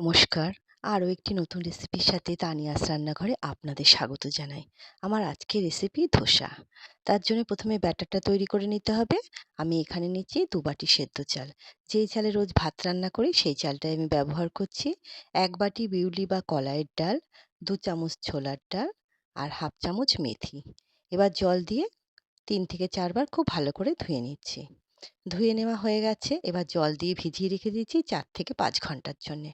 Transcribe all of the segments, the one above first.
নমস্কার। আরও একটি নতুন রেসিপির সাথে তানিয়াস রান্নাঘরে আপনাদের স্বাগত জানাই। আমার আজকের রেসিপি ধোসা। তার জন্য প্রথমে ব্যাটারটা তৈরি করে নিতে হবে। আমি এখানে নিচ্ছি দু বাটি সেদ্ধ চাল। যেই চালে রোজ ভাত রান্না করি, সেই চালটাই আমি ব্যবহার করছি। এক বাটি বিউলি বা কলাইয়ের ডাল, দু চামচ ছোলার ডাল আর হাফ চামচ মেথি। এবার জল দিয়ে তিন থেকে চারবার খুব ভালো করে ধুয়ে নিচ্ছি। ধুয়ে নেওয়া হয়ে গেছে। এবার জল দিয়ে ভিজিয়ে রেখে দিচ্ছি চার থেকে পাঁচ ঘণ্টার জন্যে।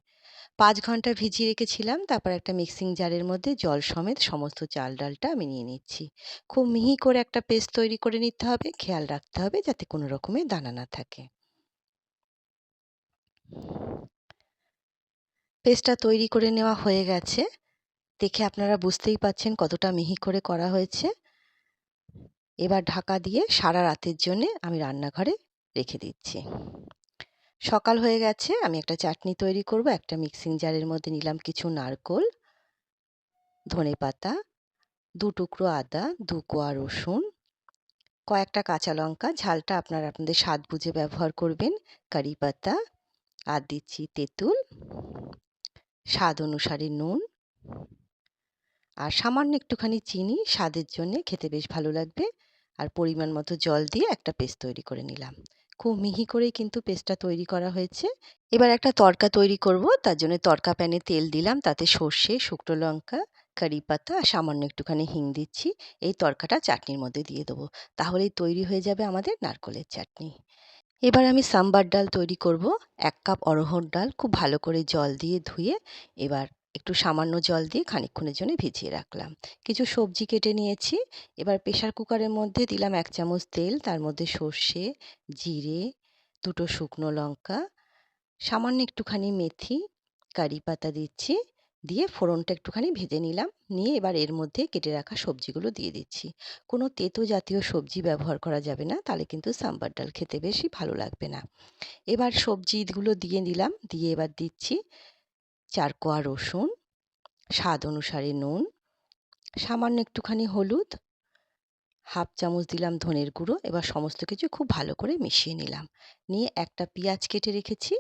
পাঁচ ঘণ্টা ভিজিয়ে রেখেছিলাম, তারপর একটা মিক্সিং জারের মধ্যে জল সমেত সমস্ত চাল ডালটা আমি নিয়ে নিচ্ছি। খুব মিহি করে একটা পেস্ট তৈরি করে নিতে হবে, খেয়াল রাখতে হবে যাতে কোনো রকমের দানা না থাকে। পেস্টটা তৈরি করে নেওয়া হয়ে গেছে। দেখে আপনারা বুঝতেই পাচ্ছেন কতটা মিহি করে করা হয়েছে। এবার ঢাকা দিয়ে সারা রাতের জন্যে আমি রান্নাঘরে রেখে দিচ্ছি। সকাল হয়ে গেছে, আমি একটা চাটনি তৈরি করব, একটা মিক্সিং জারের মধ্যে নিলাম কিছু নারকোল, ধনে পাতা, দু টুকরো আদা, দু কোয়া রসুন, কয়েকটা কাঁচা লঙ্কা, ঝালটা আপনারা আপনাদের স্বাদ বুঝে ব্যবহার করবেন, কারি পাতা, আর দিচ্ছি তেঁতুল, স্বাদ অনুসারে নুন, আর সামান্য একটুখানি চিনি, স্বাদের জন্যে খেতে বেশ ভালো লাগবে, আর পরিমাণ মতো জল দিয়ে একটা পেস্ট তৈরি করে নিলাম। খুব মিহি করেই কিন্তু পেস্টটা তৈরি করা হয়েছে। এবার একটা তড়কা তৈরি করব, তার জন্য তড়কা প্যানে তেল দিলাম, তাতে সর্ষে, শুকনো লঙ্কা, কারি পাতা আর সামান্য একটুখানি হিং দিচ্ছি। এই তড়কাটা চাটনির মধ্যে দিয়ে দেবো। তাহলেই তৈরি হয়ে যাবে আমাদের নারকলের চাটনি। এবার আমি সাম্বার ডাল তৈরি করব। এক কাপ অরহর ডাল খুব ভালো করে জল দিয়ে ধুয়ে এবার একটু সামান্য জল দিয়ে খানিকক্ষণের জন্য ভিজিয়ে রাখলাম। কিছু সবজি কেটে নিয়েছি। এবার প্রেশার কুকারের মধ্যে দিলাম এক চামচ তেল, তার মধ্যে সর্ষে, জিরে, দুটো শুকনো লঙ্কা, সামান্য একটুখানি মেথি, কারি পাতা দিচ্ছি, দিয়ে ফোড়নটা একটুখানি ভেজে নিলাম। নিয়ে এবার এর মধ্যে কেটে রাখা সবজিগুলো দিয়ে দিচ্ছি। কোনো তেতো জাতীয় সবজি ব্যবহার করা যাবে না, তাহলে কিন্তু সাম্বার ডাল খেতে বেশি ভালো লাগবে না। এবার সবজিগুলো দিয়ে দিলাম, দিয়ে এবার দিচ্ছি চার কোয়া রসুন, স্বাদ অনুসারে নুন, সামান্য একটুখানি হলুদ, হাফ চামচ দিলাম ধনের গুঁড়ো, এবার সমস্ত কিছু খুব ভালো করে মিশিয়ে নিলাম। নিয়ে একটা পেঁয়াজ কেটে রেখেছি,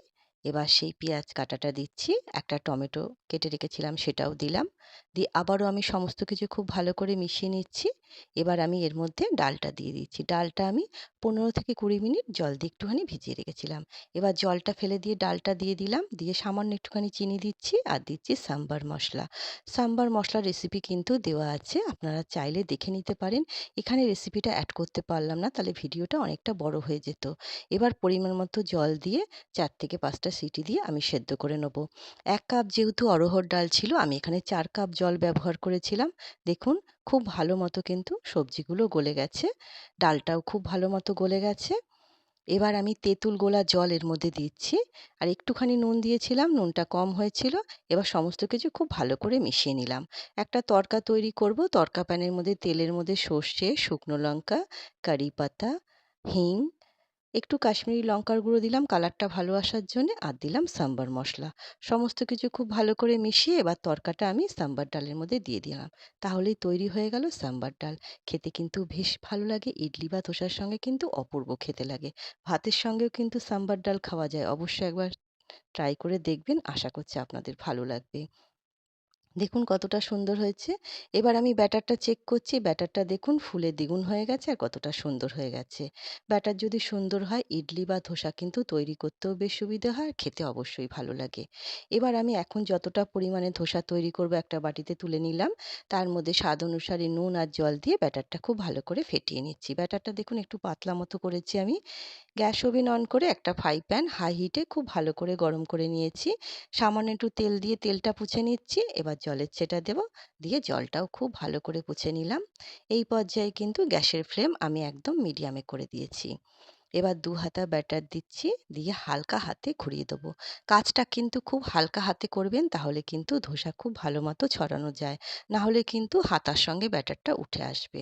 এবার সেই পেঁয়াজ কাটাটা দিচ্ছি, একটা টমেটো কেটে রেখেছিলাম সেটাও দিলাম। দিয়ে আবারও আমি সমস্ত কিছু খুব ভালো করে মিশিয়ে নিচ্ছি। এবার আমি এর মধ্যে ডালটা দিয়ে দিচ্ছি। ডালটা আমি পনেরো থেকে কুড়ি মিনিট জল দিয়ে একটুখানি ভিজিয়ে রেখেছিলাম। এবার জলটা ফেলে দিয়ে ডালটা দিয়ে দিলাম। দিয়ে সামান্য একটুখানি চিনি দিচ্ছি আর দিচ্ছি সাম্বার মশলা। সাম্বার মশলার রেসিপি কিন্তু দেওয়া আছে। আপনারা চাইলে দেখে নিতে পারেন। এখানে রেসিপিটা অ্যাড করতে পারলাম না, তাহলে ভিডিওটা অনেকটা বড় হয়ে যেত। এবার পরিমাণ মতো জল দিয়ে চার থেকে পাঁচটা সিটি দিয়ে আমি সেদ্ধ করে নেব। এক কাপ যেহেতু অরহর ডাল ছিল, আমি এখানে চার কাপ জল ব্যবহার করেছিলাম। দেখুন, খুব ভালো মতো কিন্তু সবজিগুলো গলে গেছে। ডালটাও খুব ভালো মতো গলে গেছে। এবার আমি তেঁতুল গোলা জল এর মধ্যে দিচ্ছি। আর একটুখানি নুন দিয়েছিলাম, নুনটা কম হয়েছিল। এবার সমস্ত কিছু খুব ভালো করে মিশিয়ে নিলাম। একটা তরকা তৈরি করব। তরকা প্যানের মধ্যে তেলের মধ্যে সর্ষে, শুকনো লঙ্কা, কারি পাতা, হিং একটু কাশ্মীরি লঙ্কার গুঁড়ো দিলাম, কালারটা ভালো আসার জন্যে, আর দিলাম সাম্বার মশলা। সমস্ত কিছু খুব ভালো করে মিশিয়ে এবার তরকাটা আমি সাম্বার ডালের মধ্যে দিয়ে দিলাম। তাহলেই তৈরি হয়ে গেল সাম্বার ডাল। খেতে কিন্তু বেশ ভালো লাগে, ইডলি বা ধোসার সঙ্গে কিন্তু অপূর্ব খেতে লাগে। ভাতের সঙ্গেও কিন্তু সাম্বার ডাল খাওয়া যায়, অবশ্যই একবার ট্রাই করে দেখবেন, আশা করছি আপনাদের ভালো লাগবে। দেখুন কতটা সুন্দর হয়েছে। এবার আমি ব্যাটারটা চেক করছি, ব্যাটারটা দেখুন ফুলে দ্বিগুণ হয়ে গেছে আর কতটা সুন্দর হয়ে গেছে। ব্যাটার যদি সুন্দর হয়, ইডলি বা ধোসা কিন্তু তৈরি করতেও বেশ সুবিধা হয়, খেতে অবশ্যই ভালো লাগে। এবার আমি এখন যতটা পরিমাণে ধোসা তৈরি করব একটা বাটিতে তুলে নিলাম, তার মধ্যে স্বাদ অনুসারে নুন আর জল দিয়ে ব্যাটারটা খুব ভালো করে ফেটিয়ে নিচ্ছি। ব্যাটারটা দেখুন একটু পাতলা মতো করেছি আমি। গ্যাস ওভেন অন করে একটা ফ্রাই প্যান হাই হিটে খুব ভালো করে গরম করে নিয়েছি। সামান্য একটু তেল দিয়ে তেলটা পুছে নিচ্ছি। এবার জলের ছেটা দেব। দিয়ে জলটাও খুব ভালো করে পুছে নিলাম। এই পর্যায়ে কিন্তু গ্যাসের ফ্লেম আমি একদম মিডিয়ামে করে দিয়েছি। এবার দু হাতা ব্যাটার দিচ্ছি, দিয়ে হালকা হাতে ঘুরিয়ে দেবো। কাজটা কিন্তু খুব হালকা হাতে করবেন, তাহলে কিন্তু ধোসা খুব ভালো মতো ছড়ানো যায়। না হলে কিন্তু হাতার সঙ্গে ব্যাটারটা উঠে আসবে।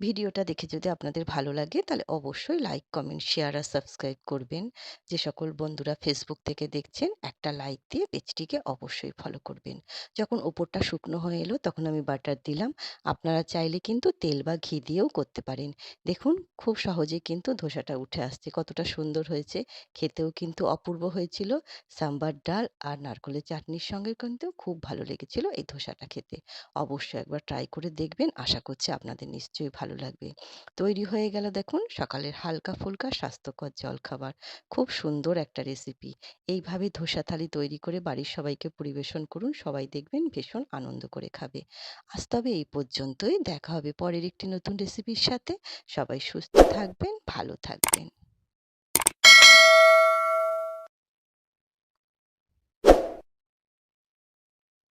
ভিডিওটা দেখে যদি আপনাদের ভালো লাগে, তাহলে অবশ্যই লাইক, কমেন্ট, শেয়ার আর সাবস্ক্রাইব করবেন। যে সকল বন্ধুরা ফেসবুক থেকে দেখছেন, একটা লাইক দিয়ে পেজটিকে অবশ্যই ফলো করবেন। যখন ওপরটা শুকনো হয়ে এলো, তখন আমি বাটার দিলাম। আপনারা চাইলে কিন্তু তেল বা ঘি দিয়েও করতে পারেন। দেখুন, খুব সহজে কিন্তু ধোসাটা উঠে উঠে আসছে। কতটা সুন্দর হয়েছে। খেতেও কিন্তু অপূর্ব হয়েছিল। সাম্বার ডাল আর নারকোলের চাটনির সঙ্গে কিন্তু খুব ভালো লেগেছিল এই ধোসাটা খেতে। অবশ্যই একবার ট্রাই করে দেখবেন। আশা করছি আপনাদের নিশ্চয়ই ভালো লাগবে। তৈরি হয়ে গেল দেখুন সকালের হালকা ফুলকা স্বাস্থ্যকর জলখাবার। খুব সুন্দর একটা রেসিপি। এইভাবে ধোসা থালি তৈরি করে বাড়ির সবাইকে পরিবেশন করুন। সবাই দেখবেন ভীষণ আনন্দ করে খাবে। আজ তবে এই পর্যন্তই। দেখা হবে পরের একটি নতুন রেসিপির সাথে। সবাই সুস্থ থাকবেন, ভালো থাকবেন।